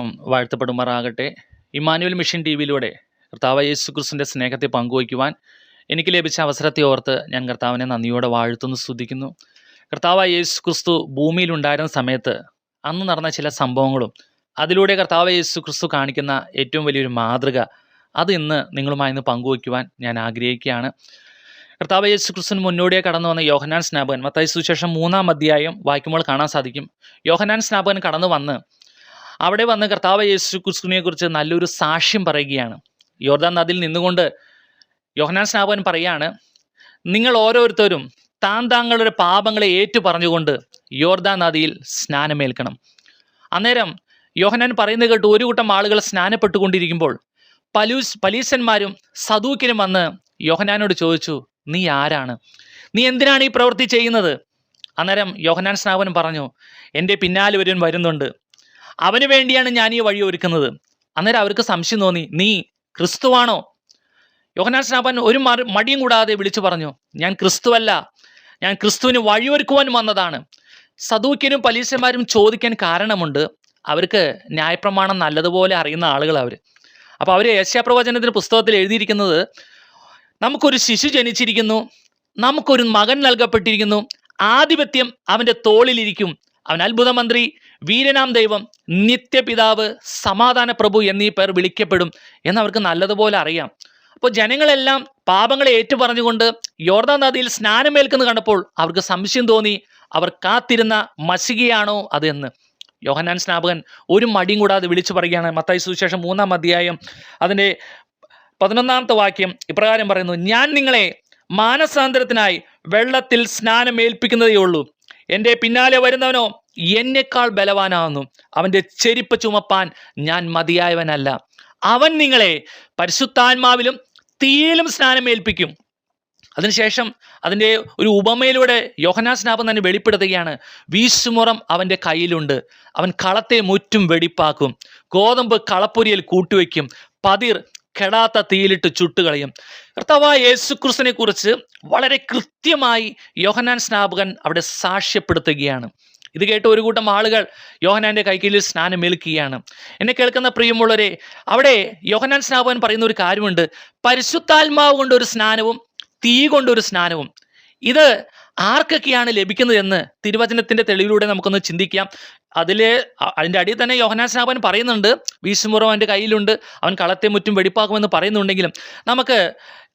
വാഴ്ത്തപ്പെടുമാറാകട്ടെ. Emmanuel mission T വിയിലൂടെ കർത്താവ് യേശു ക്രിസ്തുവിന്റെ സ്നേഹത്തെ പങ്കുവയ്ക്കുവാൻ എനിക്ക് ലഭിച്ച അവസരത്തെ ഓർത്ത് ഞാൻ കർത്താവിനെ നന്ദിയോടെ വാഴ്ത്തുന്നു സ്തുതിക്കുന്നു. കർത്താവ് യേശു ക്രിസ്തു ഭൂമിയിലുണ്ടായിരുന്ന സമയത്ത് അന്ന് നടന്ന ചില സംഭവങ്ങളും അതിലൂടെ കർത്താവ് യേശു ക്രിസ്തു കാണിക്കുന്ന ഏറ്റവും വലിയൊരു മാതൃക അത് ഇന്ന് നിങ്ങളുമായി ഇന്ന് പങ്കുവയ്ക്കുവാൻ ഞാൻ ആഗ്രഹിക്കുകയാണ്. കർത്താവ് യേശു ക്രിസ്തുവിന് മുന്നോടിയായി കടന്നു വന്ന യോഹനാൻ സ്നാപകൻ മത്തായി സുശേഷം മൂന്നാം അധ്യായം വായിക്കുമ്പോൾ കാണാൻ സാധിക്കും. യോഹനാൻ സ്നാപകൻ കടന്നു വന്ന് അവിടെ വന്ന് കർത്താവ് യേശു ക്രിസ്തുവിനെ കുറിച്ച് നല്ലൊരു സാക്ഷ്യം പറയുകയാണ്. യോർദാൻ നദിയിൽ നിന്നുകൊണ്ട് യോഹനാൻ സ്നാപൻ പറയാണ് നിങ്ങൾ ഓരോരുത്തരും താൻ താങ്കളുടെ പാപങ്ങളെ ഏറ്റു പറഞ്ഞുകൊണ്ട് യോർദാൻ നദിയിൽ സ്നാനമേൽക്കണം. അന്നേരം യോഹനാൻ പറയുന്നത് കേട്ട് ഒരു കൂട്ടം ആളുകൾ സ്നാനപ്പെട്ടുകൊണ്ടിരിക്കുമ്പോൾ പലൂസ് പലീസന്മാരും സദൂക്കിനും വന്ന് യോഹനാനോട് ചോദിച്ചു നീ ആരാണ്? നീ എന്തിനാണ് ഈ പ്രവൃത്തി ചെയ്യുന്നത്? അന്നേരം യോഹനാൻ സ്നാപകൻ പറഞ്ഞു എന്റെ പിന്നാലെ ഒരുവൻ വരുന്നുണ്ട്. അവന് വേണ്ടിയാണ് ഞാൻ ഈ വഴി ഒരുക്കുന്നത്. അന്നേരം അവർക്ക് സംശയം തോന്നി നീ ക്രിസ്തുവാണോ? യോഹനാൻ സ്നാപൻ ഒരു മടിയും കൂടാതെ വിളിച്ചു പറഞ്ഞു ഞാൻ ക്രിസ്തുവല്ല. ഞാൻ ക്രിസ്തുവിന് വഴിയൊരുക്കുവാൻ വന്നതാണ്. സദൂക്യനും പലീസന്മാരും ചോദിക്കാൻ കാരണമുണ്ട്. അവർക്ക് ന്യായപ്രമാണം നല്ലതുപോലെ അറിയുന്ന ആളുകൾ അവർ അപ്പോൾ അവർ യേശാപ്രവചനത്തിന്റെ പുസ്തകത്തിൽ എഴുതിയിരിക്കുന്നത് നമുക്കൊരു ശിശു ജനിച്ചിരിക്കുന്നു. നമുക്കൊരു മകൻ നൽകപ്പെട്ടിരിക്കുന്നു. ആധിപത്യം അവന്റെ തോളിലിരിക്കും. അവൻ അത്ഭുത മന്ത്രി വീരനാം ദൈവം നിത്യപിതാവ് സമാധാന പ്രഭു എന്നീ പേർ വിളിക്കപ്പെടും എന്നവർക്ക് നല്ലതുപോലെ അറിയാം. അപ്പോൾ ജനങ്ങളെല്ലാം പാപങ്ങളെ ഏറ്റുപറഞ്ഞുകൊണ്ട് യോർദാ നദിയിൽ സ്നാനമേൽക്കുന്നത് കണ്ടപ്പോൾ അവർക്ക് സംശയം തോന്നി അവർ കാത്തിരുന്ന മസികയാണോ അതെന്ന് യോഹന്നാൻ സ്നാപകൻ ഒരു മടിയും കൂടാതെ വിളിച്ചു പറയുകയാണ്. മത്തായി സുവിശേഷം മൂന്നാം അധ്യായം അതിന്റെ പതിനൊന്നാമത്തെ വാക്യം ഇപ്രകാരം പറയുന്നു ഞാൻ നിങ്ങളെ മാനസാന്തരത്തിനായി വെള്ളത്തിൽ സ്നാനം ഏൽപ്പിക്കുന്നതേ ഉള്ളൂ. എന്റെ പിന്നാലെ വരുന്നവനോ എന്നെക്കാൾ ബലവാനാവുന്നു അവന്റെ ചെരിപ്പ് ചുമപ്പാൻ ഞാൻ മതിയായവനല്ല. അവൻ നിങ്ങളെ പരിശുദ്ധാത്മാവിലും തീയിലും സ്നാനമേൽപ്പിക്കും. അതിനുശേഷം അതിന്റെ ഒരു ഉപമയിലൂടെ യോഹനാ സ്നാപം തന്നെ വെളിപ്പെടുത്തുകയാണ്. വീശുമുറം അവന്റെ കയ്യിലുണ്ട്. അവൻ കളത്തെ മുറ്റും വെടിപ്പാക്കും. ഗോതമ്പ് കളപ്പൊരിയിൽ കൂട്ടുവയ്ക്കും. പതിർ കെടാത്ത തീയിലിട്ട് ചുട്ടുകളയും. കർത്താവായ യേശുക്രിസ്തുവിനെ കുറിച്ച് വളരെ കൃത്യമായി യോഹനാൻ സ്നാപകൻ അവിടെ സാക്ഷ്യപ്പെടുത്തുകയാണ്. ഇത് കേട്ട് ഒരു കൂട്ടം ആളുകൾ യോഹനാന്റെ കൈക്കീഴിൽ സ്നാനമേൽക്കുകയാണ്. എന്നെ കേൾക്കുന്ന പ്രിയമുള്ളവരെ അവിടെ യോഹനാൻ സ്നാപകൻ പറയുന്ന ഒരു കാര്യമുണ്ട്. പരിശുദ്ധാത്മാവ് കൊണ്ട് ഒരു സ്നാനവും തീ കൊണ്ടൊരു സ്നാനവും. ഇത് ആർക്കൊക്കെയാണ് ലഭിക്കുന്നത് എന്ന് തിരുവചനത്തിന്റെ തെളിവിലൂടെ നമുക്കൊന്ന് ചിന്തിക്കാം. അതിലെ അതിന്റെ അടിയിൽ തന്നെ യോഹനാൻ സ്നാപൻ പറയുന്നുണ്ട്. വീശുമുറം അവന്റെ കയ്യിലുണ്ട്. അവൻ കളത്തെ മുറ്റും വെടിപ്പാക്കുമെന്ന് പറയുന്നുണ്ടെങ്കിലും നമുക്ക്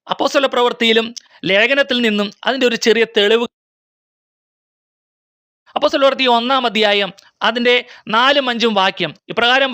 അപ്പോസ്വല പ്രവൃത്തിയിലും ലേഖനത്തിൽ നിന്നും അതിന്റെ ഒരു ചെറിയ തെളിവ് അപ്പോസ്തല സ്വലോർത്തി ഒന്നാം അധ്യായം അതിന്റെ നാലും അഞ്ചും വാക്യം. ഇപ്രകാരം